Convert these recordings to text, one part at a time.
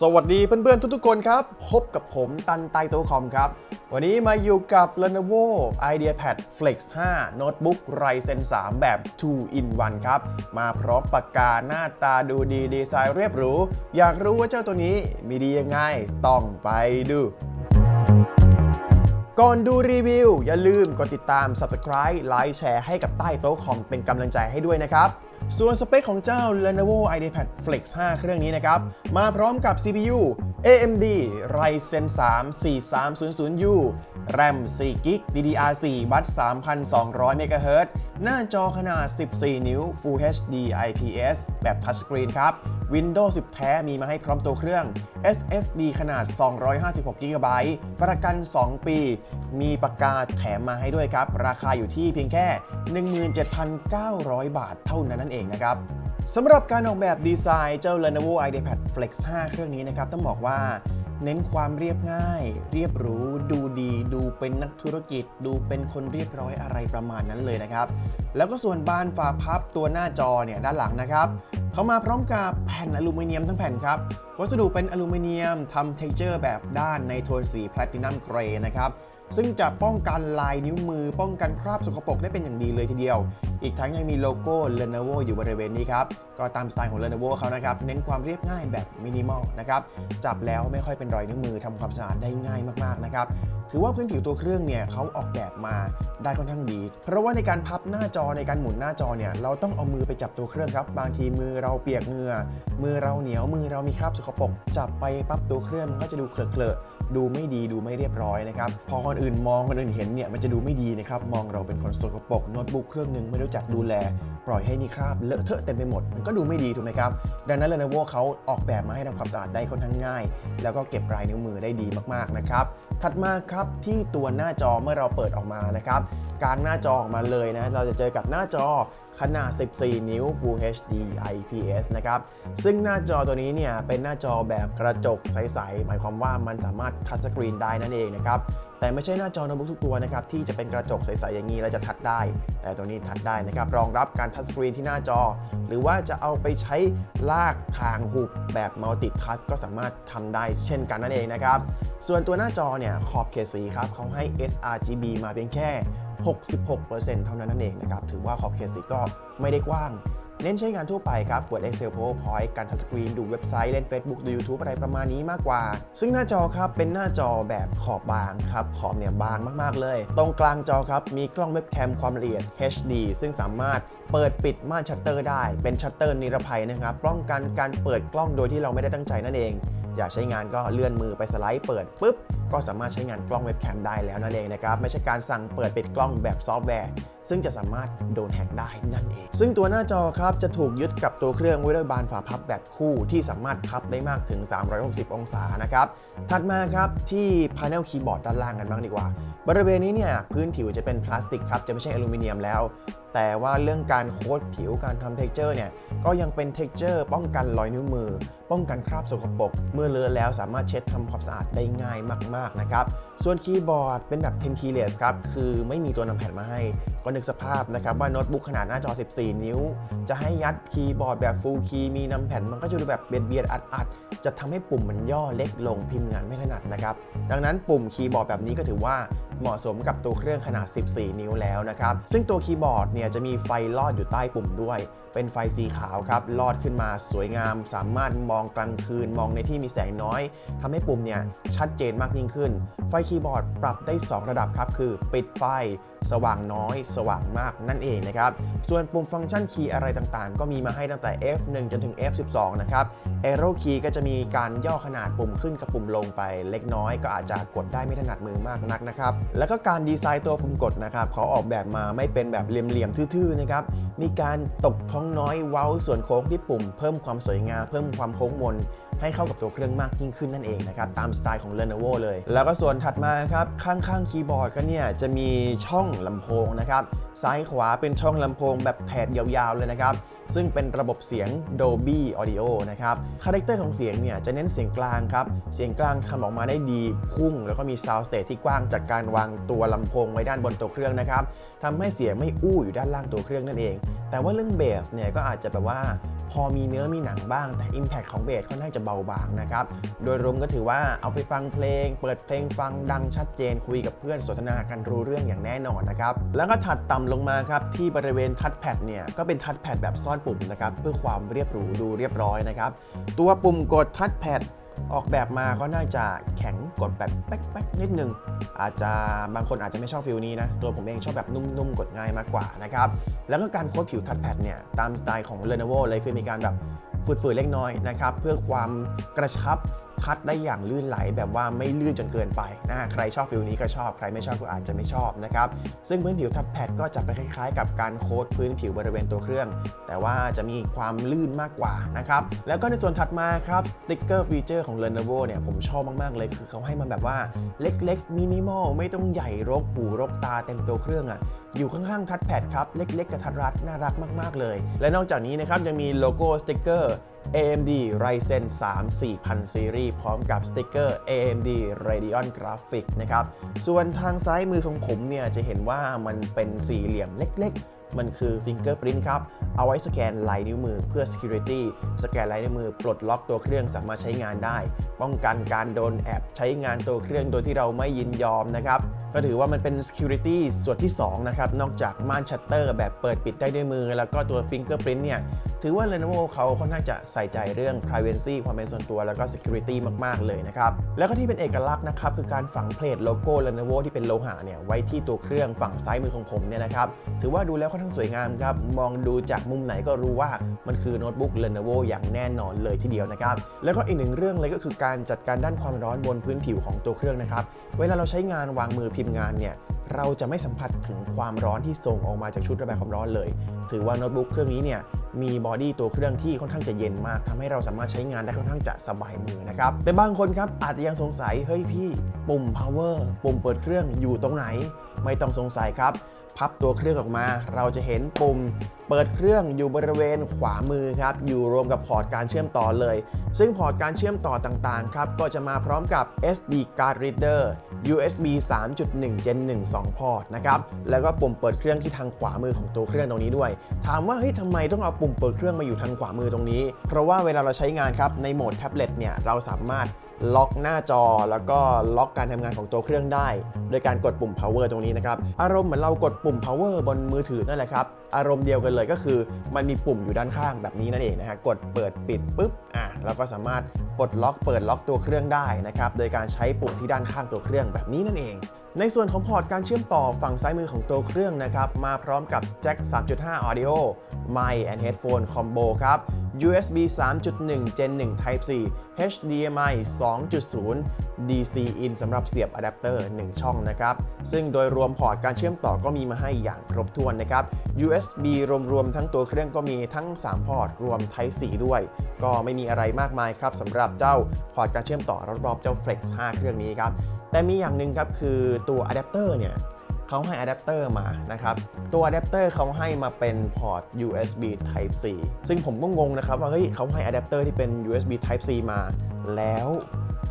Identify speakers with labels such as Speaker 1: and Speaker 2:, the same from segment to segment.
Speaker 1: สวัสดีเพื่อนๆทุกๆคนครับ พบกับผมตันไตโตคอมครับ วันนี้มาอยู่กับ Lenovo IdeaPad Flex 5 โน้ตบุ๊ก Ryzen 3แบบ 2 in 1 ครับ มาพร้อมปากกาหน้าตาดูดีดีไซน์เรียบหรู อยากรู้ว่าเจ้าตัวนี้มีดียังไง ต้องไปดูก่อนดูรีวิว อย่าลืมกดติดตาม Subscribe ไลค์แชร์ให้กับใต้โต๊ะคอมเป็นกำลังใจให้ด้วยนะครับ ส่วนสเปคของเจ้า Lenovo IdeaPad Flex 5 เครื่องนี้นะครับ มาพร้อมกับ CPU AMD Ryzen 3 4300U RAM 4 GB DDR4 บัส3,200 MHz หน้าจอขนาด 14 นิ้ว Full HD IPS แบบ Touchscreen ครับ Windows 10 แท้มีมาให้พร้อมตัวเครื่อง SSD ขนาด 256 GB ประกัน 2 ปี มีปากกาแถมมาให้ด้วยครับ ราคาอยู่ที่เพียงแค่ 17,900 บาทเท่านั้นนั่นเองนะครับ สำหรับการออกแบบดีไซน์เจ้า Lenovo IdeaPad Flex 5 เครื่องนี้นะครับ ต้องบอกว่าเน้นความเรียบง่าย เรียบรู้ ดูดี ดูเป็นนักธุรกิจ ดูเป็นคนเรียบร้อยอะไรประมาณนั้นเลยนะครับ แล้วก็ส่วนบานฝาพับตัวหน้าจอเนี่ยด้านหลังนะครับเขามาพร้อมกับแผ่นอลูมิเนียมทั้งแผ่นครับ วัสดุเป็นอลูมิเนียมทำเท็กเจอร์แบบด้านในโทนสีแพลตินัมเกรย์นะครับซึ่งจะป้องกันลายนิ้วมือ ป้องกันคราบสกปรกได้เป็นอย่างดีเลยทีเดียว อีกทั้งยังมีโลโก้ Lenovo อยู่บริเวณนี้ครับ ก็ตามสไตล์ของ Lenovo เขานะครับ เน้นความเรียบง่ายแบบมินิมอลนะครับ จับแล้วไม่ค่อยเป็นรอยนิ้วมือทำความสะอาดได้ง่ายมากๆนะครับ ถือว่าพื้นผิวตัวเครื่องเนี่ยเขาออกแบบมาได้ค่อนข้างดี เพราะว่าในการพับหน้าจอในการหมุนหน้าจอเนี่ยเราต้องเอามือไปจับตัวเครื่องครับ บางทีมือเราเปียกเหงื่อมือเราเหนียวมือเรามีคราบสกปรกจับไปปั๊บตัวเครื่องมันก็จะดูเคลอะดูไม่ดีดูไม่เรียบร้อยนะครับพอคนอื่นมองคนอื่นเห็นเนี่ยมันจะดูไม่ดีนะครับมองเราเป็นคนสกปรกโน้ตบุ๊กเครื่องหนึ่งไม่รู้จักดูแล ปล่อยให้มีคราบเลอะเทอะเต็มไปหมด มันก็ดูไม่ดีถูกไหมครับ ดังนั้น Lenovo เขาออกแบบมาให้ทำความสะอาดได้ค่อนข้างง่าย แล้วก็เก็บลายนิ้วมือได้ดีมากๆนะครับ ถัดมาครับที่ตัวหน้าจอเมื่อเราเปิดออกมานะครับกลางหน้าจอออกมาเลยนะเราจะเจอกับหน้าจอขนาด 14 นิ้ว Full HD IPS นะครับ ซึ่งหน้าจอตัวนี้เนี่ย เป็นหน้าจอแบบกระจกใส ๆ หมายความว่ามันสามารถทัชสกรีนได้นั่นเองนะครับ แต่ไม่ใช่หน้าจอโน้ตบุ๊กทุกตัวนะครับที่จะเป็นกระจกใสๆอย่างนี้แล้วจะทัดได้ แต่ตัวนี้ทัดได้นะครับรองรับการทัชสกรีนที่หน้าจอ หรือว่าจะเอาไปใช้ลากทางหุบแบบมัลติทัชก็สามารถทำได้เช่นกันนั่นเองนะครับส่วนตัวหน้าจอเนี่ยขอบเขตสีครับเขาให้ sRGB มาเพียงแค่ 66%เท่านั้นนั่นเองนะครับถือว่าขอบเขตสีก็ไม่ได้กว้าง เน้นใช้งานทั่วไปครับเปิด Excel PowerPoint การทัชสกรีน ดูเว็บไซต์ เล่น Facebook ดู YouTube อะไรประมาณนี้มากกว่า ซึ่งหน้าจอครับเป็นหน้าจอแบบขอบบางครับ ขอบเนี่ยบางมากๆเลย ตรงกลางจอครับ มีกล้องเว็บแคมความละเอียด HD ซึ่งสามารถเปิดปิดม่านชัตเตอร์ได้ เป็นชัตเตอร์นิรภัยนะครับ ป้องกันการเปิดกล้องโดยที่เราไม่ได้ตั้งใจนั่นเอง อยากใช้งานก็เลื่อนมือไปสไลด์เปิดปุ๊บ ก็สามารถใช้งานกล้องเว็บแคมได้แล้วนั่นเองนะครับ ไม่ใช่การสั่งเปิดปิดกล้องแบบซอฟต์แวร์ ซึ่งจะสามารถโดนแฮกได้นั่นเอง ซึ่งตัวหน้าจอครับจะถูกยึดกับตัวเครื่องไว้ด้วยบานฝาพับแบบคู่ที่สามารถพับได้มากถึง 360 องศานะครับ ถัดมาครับที่ Panel Keyboard ด้านล่างกันบ้างดีกว่า บริเวณนี้เนี่ยพื้นผิวจะเป็นพลาสติกครับจะไม่ใช่อลูมิเนียมแล้วแต่ว่าเรื่องการโค้ดผิวการทำเท็กเจอร์เนี่ยก็ยังเป็นเท็กเจอร์ป้องกันรอยนิ้วมือ ป้องกันคราบสกปรกเมื่อเลอะแล้วสามารถเช็ดทำความสะอาดได้ง่ายมากๆนะครับ ส่วนคีย์บอร์ดเป็นแบบ 10 keyless ครับ คือไม่มีตัวนำแผ่นมาให้ ก็นึกสภาพนะครับว่าโน้ตบุ๊กขนาดหน้าจอ 14 นิ้ว จะให้ยัดคีย์บอร์ดแบบ full key มีนำแผ่นมันก็จะดูแบบเบียดเบียดอัดอัดๆจะทำให้ปุ่มมันย่อเล็กลงพิมพ์งานไม่ถนัดนะครับดังนั้นปุ่มคีย์บอร์ดแบบนี้ก็ถือว่าเหมาะสมกับตัวเครื่องขนาด 14 นิ้วแล้วนะครับซึ่งตัวคีย์บอร์ดเนี่ยจะมีไฟลอดอยู่ใต้ปุ่มด้วย เป็นไฟสีขาวครับลอดขึ้นมาสวยงาม สามารถมองกลางคืนมองในที่มีแสงน้อยทำให้ปุ่มเนี่ยชัดเจนมากยิ่งขึ้น ไฟคีย์บอร์ดปรับได้ 2 ระดับครับ คือปิดไฟสว่างน้อย สว่างมากนั่นเองนะครับ ส่วนปุ่มฟังก์ชันคีย์อะไรต่างๆ ก็มีมาให้ตั้งแต่ F1 จนถึง F12 นะครับ Arrow Key ก็จะมีการย่อขนาดปุ่มขึ้นกับปุ่มลงไปเล็กน้อย ก็อาจจะกดได้ไม่ถนัดมือมากนักนะครับ แล้วก็การดีไซน์ตัวปุ่มกดนะครับเขาออกแบบมาไม่เป็นแบบเหลี่ยมๆทื่อๆนะครับ มีการตกท้องน้อยเว้าส่วนโค้งที่ปุ่ม เพิ่มความสวยงามเพิ่มความโค้งมน ให้เข้ากับตัวเครื่องมากยิ่งขึ้นนั่นเองนะครับตามสไตล์ของ Lenovo เลย แล้วก็ส่วนถัดมาครับข้างๆคีย์บอร์ดก็เนี่ยจะมีช่องลำโพงนะครับซ้ายขวาเป็นช่องลำโพงแบบแถบยาวๆเลยนะครับซึ่งเป็นระบบเสียง Dolby Audio นะครับ คาแรคเตอร์ของเสียงเนี่ยจะเน้นเสียงกลางครับ เสียงกลางทำออกมาได้ดีพุ่ง แล้วก็มี Sound Stage ที่กว้างจากการวางตัวลำโพงไว้ด้านบนตัวเครื่องนะครับทำให้เสียงไม่อู้อยู่ด้านล่างตัวเครื่องนั่นเอง แต่ว่าเรื่องเบสเนี่ยก็อาจจะแบบว่า พอมีเนื้อมีหนังบ้าง แต่ Impact ของเบสค่อนข้างจะเบาบางนะครับ โดยรวมก็ถือว่าเอาไปฟังเพลง เปิดเพลงฟังดังชัดเจนคุยกับเพื่อนสนทนากันรู้เรื่องอย่างแน่นอนนะครับ แล้วก็ถัดต่ำลงมาครับ ที่บริเวณทัชแพดเนี่ย ก็เป็นทัชแพดแบบซ่อนปุ่มนะครับ เพื่อความเรียบหรูดูเรียบร้อยนะครับ ตัวปุ่มกดทัชแพด ออกแบบมาก็น่าจะแข็งกดแบบแป๊กๆนิดนึง อาจจะบางคนอาจจะไม่ชอบฟิลนี้นะ ตัวผมเองชอบแบบนุ่มๆ กดง่ายมากกว่านะครับ แล้วก็การโค้ดผิวทัดแพดเนี่ย ตามสไตล์ของ Lenovo เลยคือมีการแบบฝืดๆเล็กน้อยนะครับ เพื่อความกระชับ ทัดได้อย่างลื่นไหลแบบว่าไม่ลื่นจนเกินไปนะใครชอบฟิลนี้ก็ชอบใครไม่ชอบก็อาจจะไม่ชอบนะครับซึ่งพื้นผิวทัชแพดก็จะไปคล้ายๆ กับการโค้ดพื้นผิวบริเวณตัวเครื่อง แต่ว่าจะมีความลื่นมากกว่านะครับแล้วก็ในส่วนถัดมาครับสติ๊กเกอร์ฟีเจอร์ของ Lenovo เนี่ยผมชอบมากๆเลยคือเขาให้มันแบบว่าเล็กๆมินิมอลไม่ต้องใหญ่รกหูรกตาเต็มตัวเครื่องอะ่ะอยู่ข้างๆทัชแพดครับ เล็ก ๆ กระทัดรัดน่ารักมาก ๆ เลย และนอกจากนี้นะครับยังมีโลโก้สติ๊กเกอร์ AMD Ryzen 3 4000 Series พร้อมกับสติ๊กเกอร์ AMD Radeon Graphics นะครับ ส่วนทางซ้ายมือของผมเนี่ย จะเห็นว่ามันเป็นสี่เหลี่ยมเล็กๆ มันคือ Fingerprint ครับ เอาไว้สแกนลายนิ้วมือเพื่อ Security สแกนลายนิ้วมือปลดล็อกตัวเครื่องสามารถใช้งานได้ ป้องกันการโดนแอบใช้งานตัวเครื่องโดยที่เราไม่ยินยอมนะครับก็ถือว่ามันเป็น Security ส่วนที่ 2 นะครับ นอกจากม่านชัตเตอร์แบบเปิดปิดได้ด้วยมือ แล้วก็ตัว Fingerprint เนี่ย ถือว่า Lenovo เขาค่อนข้างจะใส่ใจเรื่อง privacy ความเป็นส่วนตัวแล้วก็ security มาก ๆ เลยนะครับ แล้วก็ที่เป็นเอกลักษณ์นะครับ คือการฝังเพลทโลโก้ Lenovo ที่เป็นโลหะเนี่ยไว้ที่ตัวเครื่องฝั่งซ้ายมือของผมเนี่ยนะครับถือว่าดูแล้วค่อนข้างสวยงามครับมองดูจากมุมไหนก็รู้ว่ามันคือโน้ตบุ๊ก Lenovo อย่างแน่นอนเลยทีเดียวนะครับแล้วก็อีกหนึ่งเรื่องเลยก็คือการจัดการด้านความร้อนบนพื้นผิวของตัวเครื่องนะครับเวลาเราใช้งานวางมือพิมพ์งานเนี่ยเราจะไม่สัมผัสถึงความร้อนที่ส่งออกมาจากชุดระบายความร้อนเลย ถือว่าโน้ตบุ๊กเครื่องนี้เนี่ยมีบอดี้ตัวเครื่องที่ค่อนข้างจะเย็นมากทำให้เราสามารถใช้งานได้ค่อนข้างจะสบายมือนะครับ แต่บางคนครับอาจจะยังสงสัย เฮ้ยพี่ ปุ่ม power ปุ่มเปิดเครื่องอยู่ตรงไหน ไม่ต้องสงสัยครับ พับตัวเครื่องออกมา เราจะเห็นปุ่ม เปิดเครื่องอยู่บริเวณขวามือครับ อยู่รวมกับพอร์ตการเชื่อมต่อเลย ซึ่งพอร์ตการเชื่อมต่อต่างๆครับ ก็จะมาพร้อมกับ SD card reader USB 3.1 Gen 1 2 พอร์ตนะครับ แล้วก็ปุ่มเปิดเครื่องที่ทางขวามือของตัวเครื่องตรงนี้ด้วย ถามว่าเฮ้ยทำไมต้องเอาปุ่มเปิดเครื่องมาอยู่ทางขวามือตรงนี้ เพราะว่าเวลาเราใช้งานครับ ในโหมดแท็บเล็ตเนี่ย เราสามารถ ล็อกหน้าจอแล้วก็ล็อกการทำงานของตัวเครื่องได้ โดยการกดปุ่ม power ตรงนี้นะครับ อารมณ์เหมือนเรากดปุ่ม power บนมือถือนั่นแหละครับ อารมณ์เดียวกันเลยก็คือ มันมีปุ่มอยู่ด้านข้างแบบนี้นั่นเองนะฮะ กดเปิดปิดปุ๊บ อะเราก็สามารถปลดล็อกเปิดล็อกตัวเครื่องได้นะครับ โดยการใช้ปุ่มที่ด้านข้างตัวเครื่องแบบนี้นั่นเอง ในส่วนของพอร์ตการเชื่อมต่อฝั่งซ้ายมือของตัวเครื่องนะครับ มาพร้อมกับแจ็ค 3.5 Audio Mic and Headphone Combo ครับ USB 3.1 Gen 1 Type C HDMI 2.0 DC in สำหรับเสียบอะแดปเตอร์ 1 ช่องนะครับ ซึ่งโดยรวมพอร์ตการเชื่อมต่อก็มีมาให้อย่างครบถ้วนนะครับ USB รวมๆ ทั้งตัวเครื่องก็มีทั้ง 3 พอร์ตรวม Type C ด้วย ก็ไม่มีอะไรมากมายครับสำหรับเจ้าพอร์ตการเชื่อมต่อรอบๆเจ้า Flex 5 เครื่องนี้ครับ แต่มีอย่างหนึ่งครับคือตัวอะแดปเตอร์เนี่ยเขาให้อะแดปเตอร์มานะครับ ตัวอะแดปเตอร์เขาให้มาเป็นพอร์ต USB Type C ซึ่งผมก็งงนะครับว่าเฮ้ยเขาให้อะแดปเตอร์ที่เป็น USB Type C มาแล้ว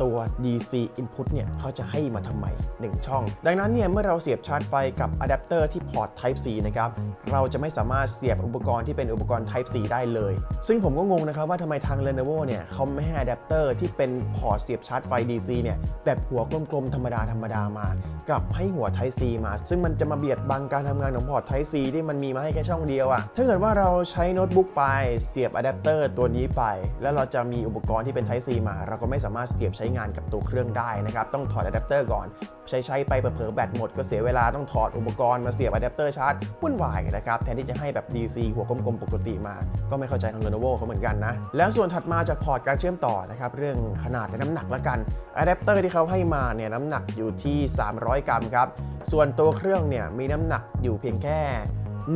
Speaker 1: ตัว DC input เนี่ยเขาจะให้มาทำไม 1 ช่อง ดังนั้นเนี่ยเมื่อเราเสียบชาร์จไฟกับอะแดปเตอร์ที่พอร์ต Type C นะครับเราจะไม่สามารถเสียบอุปกรณ์ที่เป็นอุปกรณ์ Type C ได้เลย ซึ่งผมก็งงนะครับว่าทำไมทาง Lenovo เนี่ยเขาไม่ให้อะแดปเตอร์ที่เป็นพอร์ตเสียบชาร์จไฟ DC เนี่ยแบบหัวกลมๆธรรมดาธรรมดามากลับให้หัว Type C มา ซึ่งมันจะมาเบียดบังการทำงานของพอร์ต Type C ที่มันมีมาให้แค่ช่องเดียวอะถ้าเกิดว่าเราใช้โน้ตบุ๊กไปเสียบอะแดปเตอร์ตัวนี้ไป แล้วเราจะมีอุปกรณ์ที่เป็น Type C มา เราก็ไม่สามารถเสียบใช้งานกับตัวเครื่องได้นะครับ ต้องถอดอะแดปเตอร์ก่อน ใช้ใช้ไปเผลอแบตหมดก็เสียเวลาต้องถอดอุปกรณ์มาเสียบอะแดปเตอร์ชาร์จวุ่นวายนะครับแทนที่จะให้แบบ DC หัวกลมๆปกติมา ก็ไม่เข้าใจทาง Lenovo เขาเหมือนกันนะ แล้วส่วนถัดมาจากพอร์ตการเชื่อมต่อนะครับเรื่องขนาดและน้ำหนักละกันอะแดปเตอร์ที่เขาให้มาเนี่ยน้ำหนักอยู่ที่ 300 กรัมครับส่วนตัวเครื่องเนี่ยมีน้ำหนักอยู่เพียงแค่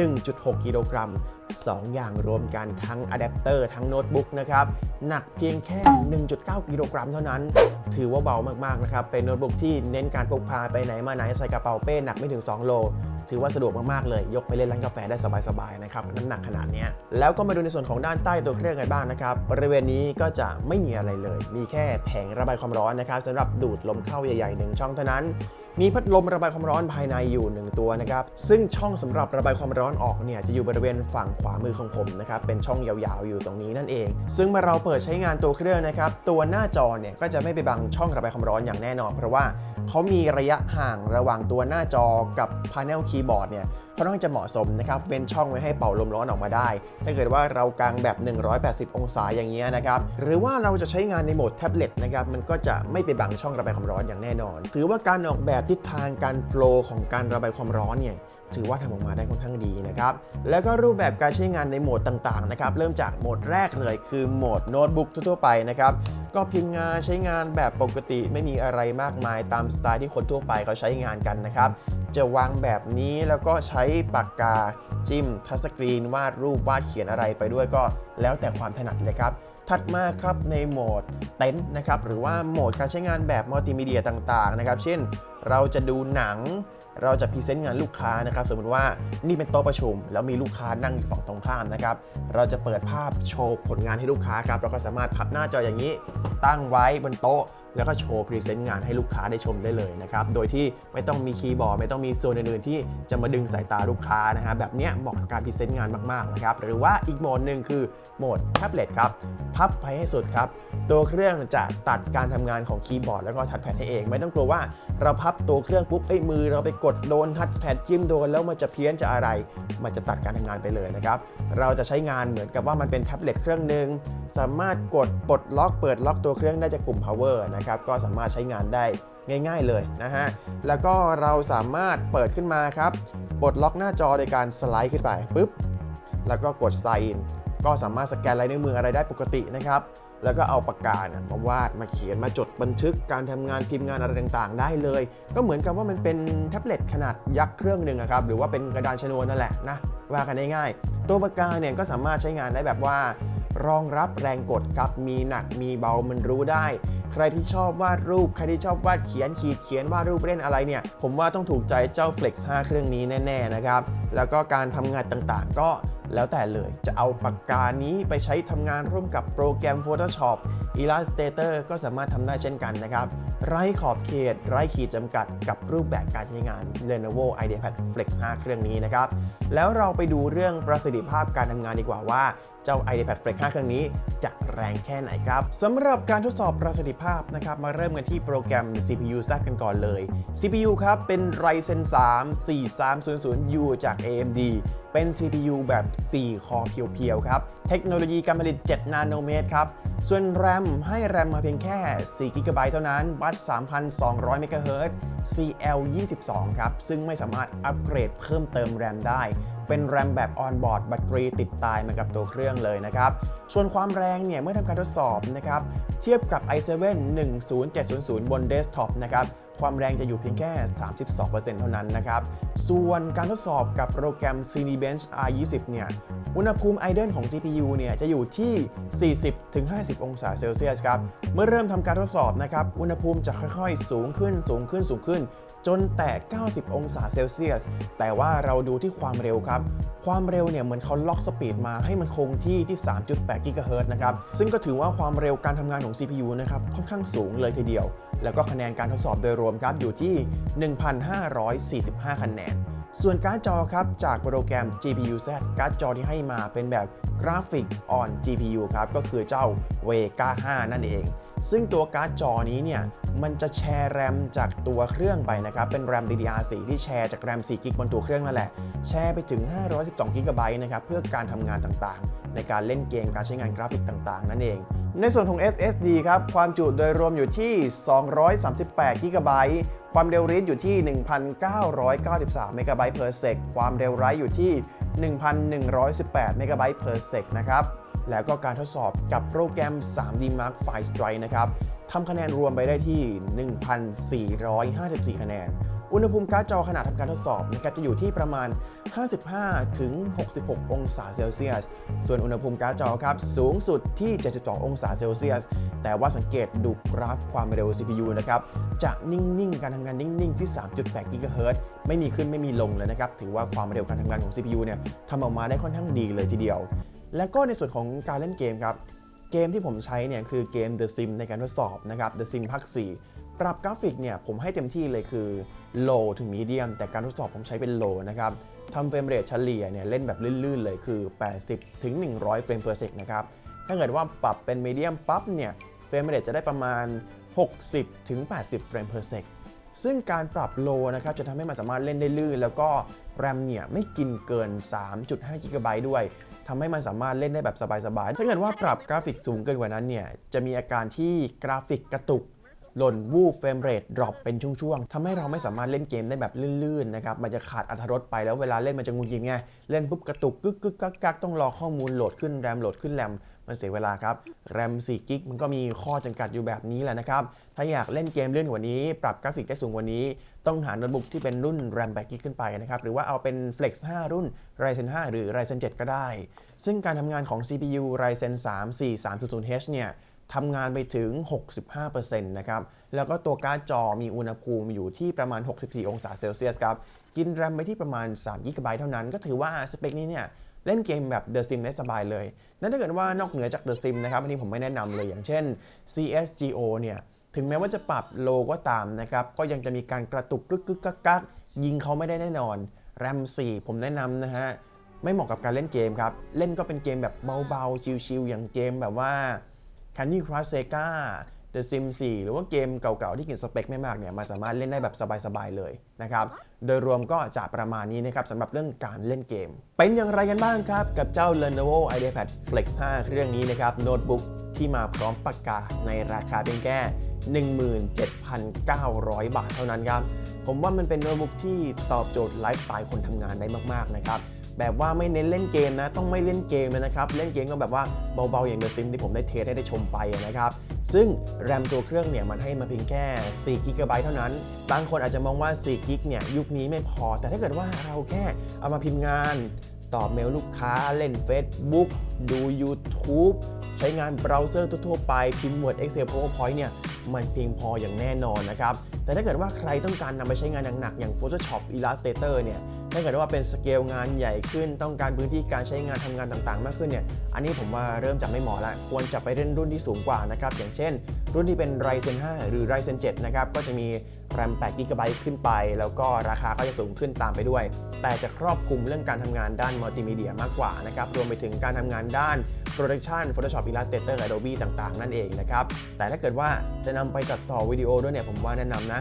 Speaker 1: 1.6 กิโลกรัม 2 อย่างรวมกันทั้งอะแดปเตอร์ทั้งโน้ตบุ๊กนะครับ หนักเพียงแค่ 1.9 กิโลกรัมเท่านั้น ถือว่าเบามากๆนะครับ เป็นโน้ตบุ๊กที่เน้นการพกพาไปไหนมาไหนใส่กระเป๋าเป้หนักไม่ถึง 2 โล ถือว่าสะดวกมากๆเลย ยกไปเล่นร้านกาแฟได้สบายๆนะครับน้ำหนักขนาดนี้แล้วก็มาดูในส่วนของด้านใต้ตัวเครื่องกันบ้างนะครับบริเวณนี้ก็จะไม่มีอะไรเลย มีแค่แผงระบายความร้อนนะครับสำหรับดูดลมเข้าใหญ่ๆหนึ่งช่องเท่านั้นมีพัดลมระบายความร้อนภายในอยู่ 1 ตัวนะครับ ซึ่งช่องสำหรับระบายความร้อนออกเนี่ยจะอยู่บริเวณฝั่งขวามือของผมนะครับ เป็นช่องยาวๆอยู่ตรงนี้นั่นเอง ซึ่งเมื่อเราเปิดใช้งานตัวเครื่องนะครับ ตัวหน้าจอเนี่ยก็จะไม่ไปบังช่องระบายความร้อนอย่างแน่นอน เพราะว่าเขามีระยะห่างระหว่างตัวหน้าจอกับพาเนลคีย์บอร์ดเนี่ยค่อนข้างจะเหมาะสมนะครับเว้นช่องไว้ให้เป่าลมร้อนออกมาได้ ถ้าเกิดว่าเรากางแบบ 180 องศาอย่างเงี้ยนะครับหรือว่าเราจะใช้งานในโหมดแท็บเล็ตนะครับมันก็จะไม่ไปบังช่องระบายความร้อนอย่างแน่นอน ถือว่าการออกแบบทิศทางการโฟล์ของการระบายความร้อนเนี่ย ถือว่าทำออกมาได้ค่อนข้างดีนะครับ แล้วก็รูปแบบการใช้งานในโหมดต่างๆนะครับ เริ่มจากโหมดแรกเลยคือโหมดโน้ตบุ๊กทั่วๆไปนะครับก็พิมพ์งานใช้งานแบบปกติไม่มีอะไรมากมายตามสไตล์ที่คนทั่วไปเขาใช้งานกันนะครับ จะวางแบบนี้แล้วก็ใช้ปากกาจิ้มทัชสกรีน วาดรูปวาดเขียนอะไรไปด้วยก็แล้วแต่ความถนัดเลยครับถัดมาครับในโหมดเต็นท์นะครับหรือว่าโหมดการใช้งานแบบมัลติมีเดียต่างๆนะครับ เช่นเราจะดูหนัง เราจะพรีเซนต์งานลูกค้านะครับ สมมติว่านี่เป็นโต๊ะประชุม แล้วมีลูกค้านั่งอยู่ฝั่งตรงข้ามนะครับ เราจะเปิดภาพโชว์ผลงานให้ลูกค้าครับ เราก็สามารถพับหน้าจออย่างนี้ ตั้งไว้บนโต๊ะ แล้วก็โชว์พรีเซนต์งานให้ลูกค้าได้ชมได้เลยนะครับ โดยที่ไม่ต้องมีคีย์บอร์ด ไม่ต้องมีส่วนอื่นๆที่จะมาดึงสายตาลูกค้านะฮะแบบเนี้ยเหมาะกับการพรีเซนต์งานมากๆนะครับ หรือว่าอีกโหมดหนึ่งคือโหมดแท็บเล็ตครับ พับไปให้สุดครับ ตัวเครื่องจะตัดการทำงานของคีย์บอร์ดแล้วก็ทัชแพดให้เอง ไม่ต้องกลัวว่าเราพับตัวเครื่องปุ๊บไอ้มือเราไปกดโดนทัชแพดจิ้มโดนแล้วมันจะเพี้ยนจะอะไร มันจะตัดการทำงานไปเลยนะครับ เราจะใช้งานเหมือนกับว่ามันเป็นแท็บเล็ตเครื่องหนึ่งสามารถกดปลดล็อกเปิดล็อกตัวเครื่องได้จากปุ่ม power นะครับก็สามารถใช้งานได้ง่ายๆเลยนะฮะ แล้วก็เราสามารถเปิดขึ้นมาครับปลดล็อกหน้าจอโดยการสไลด์ขึ้นไปปุ๊บ แล้วก็กด sign in ก็สามารถสแกนลายนิ้วมืออะไรได้ปกตินะครับ แล้วก็เอาปากกานะมาวาดมาเขียนมาจดบันทึกการทำงานพิมพ์งานอะไรต่างๆ ได้เลย ก็เหมือนกับว่ามันเป็นแท็บเล็ตขนาดยักษ์เครื่องหนึ่งนะครับ หรือว่าเป็นกระดานชนวนนั่นแหละนะว่ากันง่ายๆตัวปากกาเนี่ยก็สามารถใช้งานได้แบบว่ารองรับแรงกดครับมีหนักมีเบามันรู้ได้ ใครที่ชอบวาดรูป ใครที่ชอบวาดเขียนขีดเขียนวาดรูปเล่นอะไรเนี่ย ผมว่าต้องถูกใจเจ้า Flex 5 เครื่องนี้แน่ๆนะครับ แล้วก็การทำงานต่างๆ ก็แล้วแต่เลยจะเอาปากกานี้ไปใช้ทำงานร่วมกับโปรแกรม Photoshop Illustrator ก็สามารถทำได้เช่นกันนะครับ ไร้ขอบเขต ไร้ขีดจำกัดกับรูปแบบการใช้งาน Lenovo IdeaPad Flex 5 เครื่องนี้นะครับ แล้วเราไปดูเรื่องประสิทธิภาพการทำงานดีกว่าว่า เจ้า iPad Flex 5 เครื่องนี้จะแรงแค่ไหนครับสำหรับการทดสอบประสิทธิภาพนะครับ มาเริ่มกันที่โปรแกรม CPU Z กันก่อนเลย CPU ครับ เป็น Ryzen 3 4300U จาก AMD เป็น CPU แบบ 4 คอเพียวๆ ครับ เทคโนโลยีการผลิต 7 นาโนเมตรครับ ส่วน RAM ให้ RAM มาเพียงแค่ 4 GB เท่านั้นบัส3,200 MHz CL22 ครับ ซึ่งไม่สามารถอัปเกรดเพิ่มเติม RAM ได้ เป็น RAM แบบ on-board แบตเตอรี่ติดตายมากับตัวเครื่องเลยนะครับ ส่วนความแรงเนี่ยเมื่อทำการทดสอบนะครับเทียบกับ i7 10700 บนเดสก์ท็อปนะครับความแรงจะอยู่เพียงแค่ 32%เท่านั้นนะครับ ส่วนการทดสอบกับโปรแกรม Cinebench R20 เนี่ย อุณหภูมิไอเดนของ CPU เนี่ยจะอยู่ที่ 40-50 องศาเซลเซียสครับ เมื่อเริ่มทำการทดสอบนะครับ อุณหภูมิจะค่อยๆ สูงขึ้น สูงขึ้น สูงขึ้น จนแตะ 90 องศาเซลเซียส แต่ว่าเราดูที่ความเร็วครับ ความเร็วเนี่ยเหมือนเขาล็อกสปีดมาให้มันคงที่ที่ 3.8 กิกะเฮิรตซ์นะครับ ซึ่งก็ถือว่าความเร็วการทำงานของ CPU นะครับค่อนข้างสูงเลยทีเดียว แล้วก็คะแนนการทดสอบโดยรวมครับอยู่ที่ 1,545 คะแนน ส่วนการ์ดจอครับจากโปรแกรม GPU-Z การ์ดจอที่ให้มาเป็นแบบกราฟิก on GPU ครับก็คือเจ้า Vega 5 นั่นเอง ซึ่งตัวการ์ดจอนี้เนี่ยมันจะแชร์แรมจากตัวเครื่องไปนะครับ เป็นแรม DDR4 ที่แชร์จากแรม4กิกบนตัวเครื่องนั่นแหละ แชร์ไปถึง 512 กิกะไบต์นะครับ เพื่อการทำงานต่างๆ ในการเล่นเกม การใช้งานกราฟิกต่างๆ นั่นเอง ในส่วนของ SSD ครับ ความจุโดยรวมอยู่ที่ 238 กิกะไบต์ความเร็วรีดอยู่ที่ 1,993 เมกะไบต์ per sec ความเร็วไรต์อยู่ที่ 1,118 เมกะไบต์ per sec นะครับ แล้วก็การทดสอบกับโปรแกรม 3D Mark File Strike นะครับทำคะแนนรวมไปได้ที่ 1,454 คะแนน อุณหภูมิการ์ดจอขณะทำการทดสอบนะครับจะอยู่ที่ประมาณ 55 ถึง 66 องศาเซลเซียส ส่วนอุณหภูมิการ์ดจอครับสูงสุดที่ 72 องศาเซลเซียส แต่ว่าสังเกตดูกราฟความเร็ว CPU นะครับจะนิ่ง ๆ การทำงานนิ่ง ๆ ที่ 3.8 GHz ไม่มีขึ้นไม่มีลงเลยนะครับ ถือว่าความเร็วการทำงานของ CPU เนี่ยทำออกมาได้ค่อนข้างดีเลยทีเดียว และก็ในส่วนของการเล่นเกมครับ เกมที่ผมใช้เนี่ยคือเกม The Sim ในการทดสอบนะครับ The Sim ภาค4ปรับกราฟิกเนี่ยผมให้เต็มที่เลยคือ low ถึง medium แต่การทดสอบผมใช้เป็น low นะครับทำเฟรมเรทเฉลี่ยเนี่ยเล่นแบบลื่นๆเลยคือ 80 ถึง 100 เฟรม per sec นะครับ ถ้าเกิดว่าปรับเป็น medium ปั๊บเนี่ยเฟรมเรทจะได้ประมาณ 60 ถึง 80 เฟรม per sec ซึ่งการปรับโลนะครับจะทำให้มันสามารถเล่นได้ลื่น แล้วก็แรมเนี่ยไม่กินเกิน 3.5 GB ด้วย ทำให้มันสามารถเล่นได้แบบสบายๆ ถ้าเกิดว่าปรับกราฟิกสูงเกินกว่านั้นเนี่ย จะมีอาการที่กราฟิกกระตุกหล่นวูบเฟรมเรทดรอปเป็นช่วงๆทำให้เราไม่สามารถเล่นเกมได้แบบลื่นๆนะครับ มันจะขาดอรรถรสไปแล้วเวลาเล่นมันจะงุนงิดไง เล่นปุ๊บกระตุกกึกกึกกักกักต้องรอข้อมูลโหลดขึ้นแรมโหลดขึ้นแรมมันเสียเวลาครับ แรม4กิกมันก็มีข้อจำกัดอยู่แบบนี้แหละนะครับ ถ้าอยากเล่นเกมเลื่อนกว่านี้ ปรับกราฟิกได้สูงกว่านี้ ต้องหาโน้ตบุ๊กที่เป็นรุ่นแรม8กิกขึ้นไปนะครับ หรือว่าเอาเป็น Flex 5 รุ่น Ryzen 5 หรือ Ryzen 7 ก็ได้ ซึ่งการทำงานของ CPU Ryzen 3 4300H เนี่ยทำงานไปถึง 65%นะครับ แล้วก็ตัวการ์ดจอมีอุณหภูมิอยู่ที่ประมาณ 64 องศาเซลเซียสครับ กินแรมไปที่ประมาณ3 g b เท่านั้น ก็ถือว่าสเปคนี้เนี่ยเล่นเกมแบบ The Sim ได้สบายเลย นั่นถ้าเกิดว่านอกเหนือจาก The Sim นะครับ อันนี้ผมไม่แนะนำเลย อย่างเช่น CSGO เนี่ย ถึงแม้ว่าจะปรับโลก็ตามนะครับก็ยังจะมีการกระตุกกึกกึกกักกักยิงเขาไม่ได้แน่นอนแรม4ผมแนะนำนะฮะไม่เหมาะกับการเล่นเกมครับ เล่นก็เป็นเกมแบบเบาๆ ชิลๆ อย่างเกมแบบว่า Candy Crush Sega The Sim 4หรือว่าเกมเก่าๆ ที่กินสเปคไม่มากเนี่ยมันสามารถเล่นได้แบบสบายๆ เลยนะครับ โดยรวมก็จะประมาณนี้นะครับสำหรับเรื่องการเล่นเกม เป็นอย่างไรกันบ้างครับ กับเจ้า Lenovo IdeaPad Flex 5 เครื่องนี้นะครับโน้ตบุ๊กที่มาพร้อมปากกาในราคาเพียงแค่ 17,900 บาทเท่านั้นครับ ผมว่ามันเป็นโน้ตบุ๊กที่ตอบโจทย์ไลฟ์สไตล์คนทำงานได้มากๆนะครับแบบว่าไม่เน้นเล่นเกมนะ ต้องไม่เล่นเกมเลยนะครับ เล่นเกมก็แบบว่าเบาๆ อย่างเดอะซิมที่ผมได้เทสให้ได้ชมไปนะครับ ซึ่งแรมตัวเครื่องเนี่ยมันให้มาเพียงแค่4 g b เท่านั้น บางคนอาจจะมองว่า4 g b เนี่ยยุคนี้ไม่พอ แต่ถ้าเกิดว่าเราแค่เอามาพิมพ์งาน ตอบเมลลูกค้าเล่น Facebook ดู YouTube ใช้งานเบราว์เซอร์ทั่วไปพิมพ์ Word Excel PowerPoint เนี่ยมันเพียงพออย่างแน่นอนนะครับ แต่ถ้าเกิดว่าใครต้องการนำไปใช้งานหนักๆอย่าง Photoshop Illustrator เนี่ย ถ้าเกิดว่าเป็นสเกลงานใหญ่ขึ้น ต้องการพื้นที่การใช้งานทำงานต่างๆ มากขึ้นเนี่ยอันนี้ผมว่าเริ่มจะไม่เหมาะละควรจะไปเล่นรุ่นที่สูงกว่านะครับอย่างเช่น รุ่นที่เป็น Ryzen 5 หรือ Ryzen 7 นะครับก็จะมี RAM 8 GB ขึ้นไป แล้วก็ราคาก็จะสูงขึ้นตามไปด้วย แต่จะครอบคลุมเรื่องการทำงานด้านมัลติมีเดียมากกว่านะครับ รวมไปถึงการทำงานด้าน Production Photoshop Illustrator Adobe ต่างๆ นั่นเองนะครับ แต่ถ้าเกิดว่าจะนำไปตัดต่อวิดีโอด้วยเนี่ย ผมว่าแนะนำนะ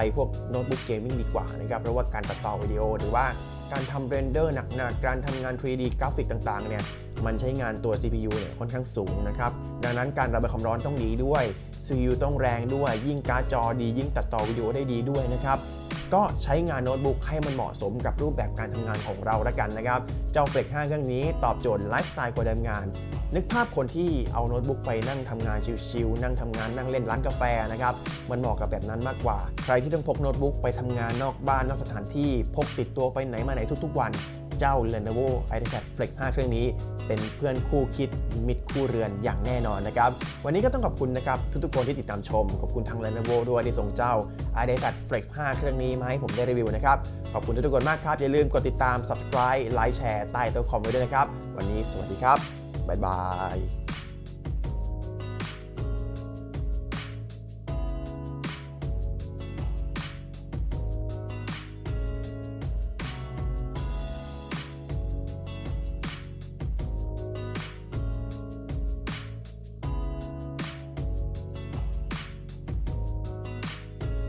Speaker 1: ไปพวกโน้ตบุ๊กเกมมิ่งดีกว่านะครับเพราะว่าการตัดต่อวิดีโอหรือว่าการทำเรนเดอร์หนักๆ การทำงาน 3D กราฟิกต่างๆ เนี่ย มันใช้งานตัว CPU เนี่ยค่อนข้างสูงนะครับ ดังนั้นการระบายความร้อนต้องดีด้วย CPU ต้องแรงด้วย ยิ่งการ์ดจอดี ยิ่งตัดต่อวิดีโอได้ดีด้วยนะครับ ก็ใช้งานโน้ตบุ๊กให้มันเหมาะสมกับรูปแบบการทำงานของเราละกันนะครับ เจ้าเฟล็ก5เครื่องนี้ตอบโจทย์ไลฟ์สไตล์คนทำงาน นึกภาพคนที่เอาโน้ตบุ๊กไปนั่งทำงานชิลๆนั่งทำงานนั่งเล่นร้านกาแฟนะครับ มันเหมาะกับแบบนั้นมากกว่า ใครที่ต้องพกโน้ตบุ๊กไปทำงานนอกบ้านนอกสถานที่พกติดตัวไปไหนมาไหนทุกๆวัน เจ้า Lenovo IdeaPad Flex 5 เครื่องนี้ เป็นเพื่อนคู่คิดมิตรคู่เรือนอย่างแน่นอนนะครับ วันนี้ก็ต้องขอบคุณนะครับทุกๆคนที่ติดตามชม ขอบคุณทาง Lenovo ด้วยที่ส่งเจ้า IdeaPad Flex 5 เครื่องนี้มาให้ผมได้รีวิวนะครับ ขอบคุณทุกๆคนมากครับ อย่าลืมกดติดตาม subscribe ไลค์แชร์ใต้ตัวคอมไว้ด้วยนะครับ วันนี้สวัสดีครับ บ๊ายบาย